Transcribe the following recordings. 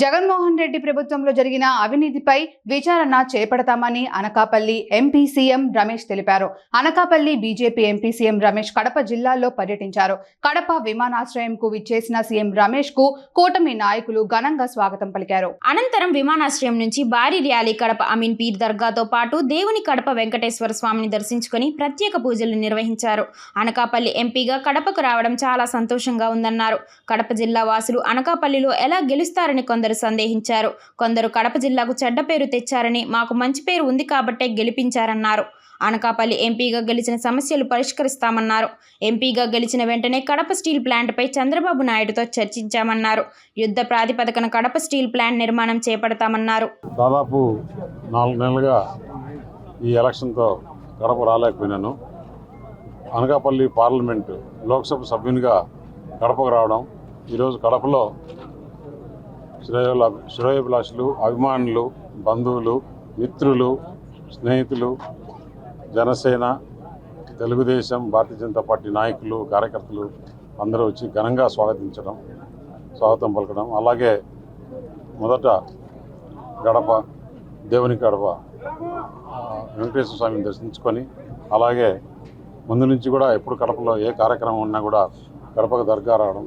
జగన్మోహన్ రెడ్డి ప్రభుత్వంలో జరిగిన అవినీతిపై విచారణ చేపడతామని అనకాపల్లి ఎంపీ సీఎం రమేష్ తెలిపారు. Anakapalli BJP MP CM Ramesh Kadapa జిల్లాలో పర్యటించారు. కడప విమానాశ్రయంకు విచ్చేసిన సీఎం రమేష్కు కూటమి నాయకులు ఘనంగా స్వాగతం పలికారు. అనంతరం విమానాశ్రయం నుంచి భారీ ర్యాలీ కడప అమీన్ పీర్ దర్గాతో పాటు దేవుని కడప వెంకటేశ్వర స్వామిని దర్శించుకొని ప్రత్యేక పూజలు నిర్వహించారు. అనకాపల్లి ఎంపీగా కడపకు రావడం చాలా సంతోషంగా ఉందన్నారు. కడప జిల్లా వాసులు అనకాపల్లిలో ఎలా గెలుస్తారని కొందరు సందేహించారు. కొందరు కడప జిల్లాకు చెడ్డ పేరు తెచ్చారని మాకు మంచి పేరు ఉంది కాబట్టే గెలిపించారన్నారు. అనకాపల్లి ఎంపీగా గెలిచిన సమస్యలు పరిష్కరిస్తామన్నారు. ఎంపీగా గెలిచిన వెంటనే కడప స్టీల్ ప్లాంట్పై చంద్రబాబు నాయుడుతో చర్చించామన్నారు. యుద్ధ ప్రాతిపదికన కడప స్టీల్ ప్లాంట్ నిర్మాణం చేపడతామన్నారు. దాదాపు నాలుగు నెలలుగా ఈ ఎలక్షన్తో కడప రాలేకపోయినాను. అనకాపల్లి పార్లమెంటు లోక్సభ సభ్యునిగా కడపకు రావడం ఈరోజు కడపలో శ్రేయోల శ్రేయోభిలాషులు అభిమానులు బంధువులు మిత్రులు స్నేహితులు జనసేన తెలుగుదేశం భారతీయ జనతా పార్టీ నాయకులు కార్యకర్తలు అందరూ వచ్చి ఘనంగా స్వాగతించడం స్వాగతం పలకడం అలాగే మొదట గడప దేవుని గడప వెంకటేశ్వర స్వామిని దర్శించుకొని అలాగే ముందు నుంచి కూడా ఎప్పుడు కడపలో ఏ కార్యక్రమం ఉన్నా కూడా గడపకు దర్గా రావడం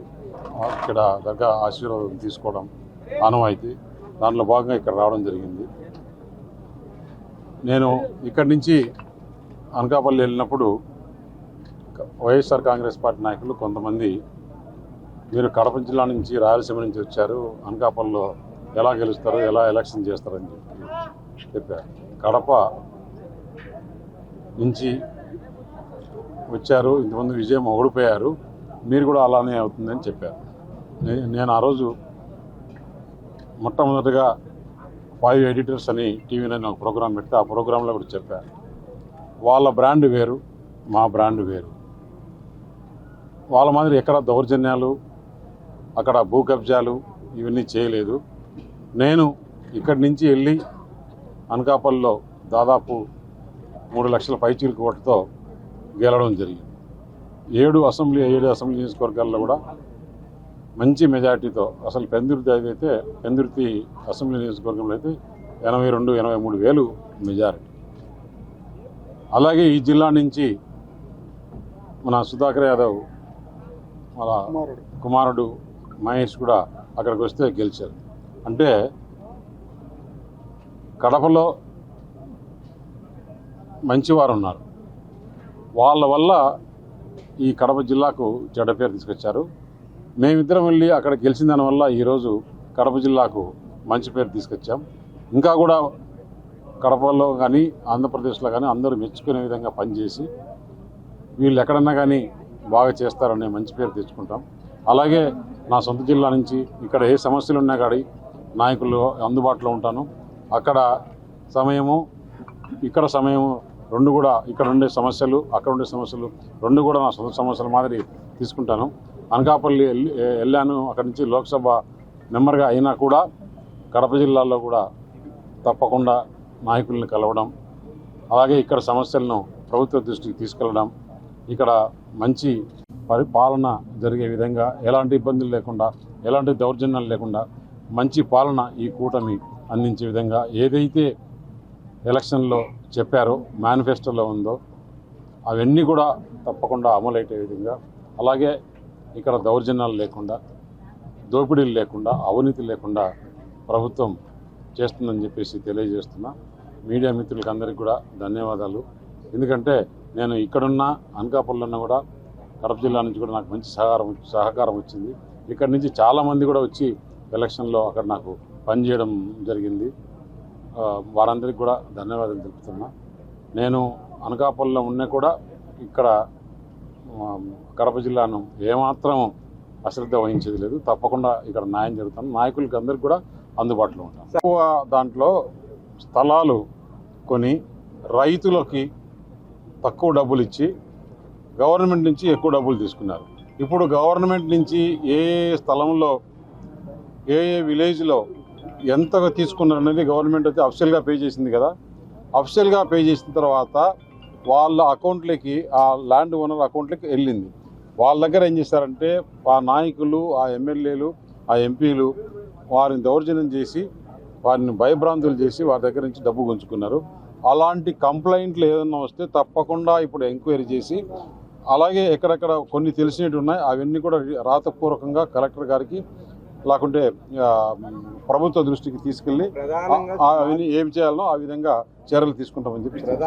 ఇక్కడ దర్గా ఆశీర్వాదం తీసుకోవడం ఆనవాయితీ. దాంట్లో భాగంగా ఇక్కడ రావడం జరిగింది. నేను ఇక్కడి నుంచి అనకాపల్లి వెళ్ళినప్పుడు వైఎస్ఆర్ కాంగ్రెస్ పార్టీ నాయకులు కొంతమంది మీరు కడప జిల్లా నుంచి రాయలసీమ నుంచి వచ్చారు అనకాపల్లిలో ఎలా గెలుస్తారు ఎలా ఎలక్షన్ చేస్తారని చెప్పి చెప్పారు. కడప నుంచి వచ్చారు ఇంతమంది విజయం ఓడిపోయారు మీరు కూడా అలానే అవుతుందని చెప్పారు. నేను ఆ రోజు మొట్టమొదటిగా ఫైవ్ ఎడిటర్స్ అని టీవీ నైన్ ఒక ప్రోగ్రాం పెడితే ఆ ప్రోగ్రాంలో కూడా చెప్పారు వాళ్ళ బ్రాండ్ వేరు మా బ్రాండ్ వేరు. వాళ్ళ మాదిరి ఎక్కడ దౌర్జన్యాలు అక్కడ భూ కబ్జాలు ఇవన్నీ చేయలేదు. నేను ఇక్కడి నుంచి వెళ్ళి అనకాపల్లిలో దాదాపు మూడు లక్షల పైచీలకు ఓటుతో గెలవడం జరిగింది. ఏడు అసెంబ్లీ ఏడు అసెంబ్లీ నియోజకవర్గాల్లో కూడా మంచి మెజార్టీతో అసలు పెందుర్తి అయితే పెందుర్తి అసెంబ్లీ నియోజకవర్గంలో అయితే ఎనభై రెండు ఎనభై మూడు వేలు మెజారిటీ. అలాగే ఈ జిల్లా నుంచి మన సుధాకర్ యాదవ్ మన కుమారుడు మహేష్ కూడా అక్కడికి వస్తే గెలిచారు. అంటే కడపలో మంచివారు ఉన్నారు. వాళ్ళ వల్ల ఈ కడప జిల్లాకు చెడ్డ పేరు తీసుకొచ్చారు. మేమిద్దరం వెళ్ళి అక్కడ గెలిచిన దానివల్ల ఈరోజు కడప జిల్లాకు మంచి పేరు తీసుకొచ్చాం. ఇంకా కూడా కడపలో కానీ ఆంధ్రప్రదేశ్లో కానీ అందరూ మెచ్చుకునే విధంగా పనిచేసి వీళ్ళు ఎక్కడన్నా కానీ బాగా చేస్తారనే మంచి పేరు తెచ్చుకుంటాం. అలాగే నా సొంత జిల్లా నుంచి ఇక్కడ ఏ సమస్యలు ఉన్నా కానీ నాయకులు అందుబాటులో ఉంటాను. అక్కడ సమయము ఇక్కడ సమయము రెండు కూడా ఇక్కడ ఉండే సమస్యలు అక్కడ ఉండే సమస్యలు రెండు కూడా నా సొంత సమస్యల మాదిరి తీసుకుంటాను. అనకాపల్లి వెళ్ళాను అక్కడి నుంచి లోక్సభ మెంబర్గా అయినా కూడా కడప జిల్లాలో కూడా తప్పకుండా నాయకుల్ని కలవడం అలాగే ఇక్కడ సమస్యలను ప్రభుత్వ దృష్టికి తీసుకెళ్ళడం ఇక్కడ మంచి పరిపాలన జరిగే విధంగా ఎలాంటి ఇబ్బందులు లేకుండా ఎలాంటి దౌర్జన్యాలు లేకుండా మంచి పాలన ఈ కూటమి అందించే విధంగా ఏదైతే ఎలక్షన్లో చెప్పారో మేనిఫెస్టోలో ఉందో అవన్నీ కూడా తప్పకుండా అమలయ్యే విధంగా అలాగే ఇక్కడ దౌర్జన్యాలు లేకుండా దోపిడీలు లేకుండా అవినీతి లేకుండా ప్రభుత్వం చేస్తుందని చెప్పేసి తెలియజేస్తున్నా. మీడియా మిత్రులకి అందరికీ కూడా ధన్యవాదాలు. ఎందుకంటే నేను ఇక్కడున్న అనకాపల్లి ఉన్నా కూడా కడప జిల్లా నుంచి కూడా నాకు మంచి సహకారం సహకారం వచ్చింది. ఇక్కడ నుంచి చాలామంది కూడా వచ్చి ఎలక్షన్లో అక్కడ నాకు పనిచేయడం జరిగింది. వారందరికీ కూడా ధన్యవాదాలు తెలుపుతున్నా. నేను అనకాపల్లిలో ఉన్నా కూడా ఇక్కడ కడప జిల్లాను ఏమాత్రం అశ్రద్ధ వహించేది లేదు. తప్పకుండా ఇక్కడ న్యాయం జరుగుతుంది. నాయకులకి అందరికి కూడా అందుబాటులో ఉంటాం. ఎక్కువ దాంట్లో స్థలాలు కొని రైతులకి తక్కువ డబ్బులు ఇచ్చి గవర్నమెంట్ నుంచి ఎక్కువ డబ్బులు తీసుకున్నారు. ఇప్పుడు గవర్నమెంట్ నుంచి ఏ ఏ స్థలంలో ఏ ఏ విలేజ్లో ఎంతగా తీసుకున్నారు అనేది గవర్నమెంట్ అయితే అఫిషియల్గా పే చేసింది కదా. అఫిషియల్గా పే చేసిన తర్వాత వాళ్ళ అకౌంట్లకి ఆ ల్యాండ్ ఓనర్ అకౌంట్లకి వెళ్ళింది. వాళ్ళ దగ్గర ఏం చేశారంటే ఆ నాయకులు ఆ ఎమ్మెల్యేలు ఆ ఎంపీలు వారిని దౌర్జన్యం చేసి వారిని భయభ్రాంతులు చేసి వారి దగ్గర నుంచి డబ్బు గుంజుకున్నారు. అలాంటి కంప్లైంట్లు ఏదైనా వస్తే తప్పకుండా ఇప్పుడు ఎంక్వైరీ చేసి అలాగే ఎక్కడెక్కడ కొన్ని తెలిసినట్టు ఉన్నాయి అవన్నీ కూడా రాతపూర్వకంగా కలెక్టర్ గారికి లేకుంటే ప్రభుత్వ దృష్టికి తీసుకెళ్ళి అవన్నీ ఏం చేయాలనో ఆ విధంగా చర్యలు తీసుకుంటామని చెప్పి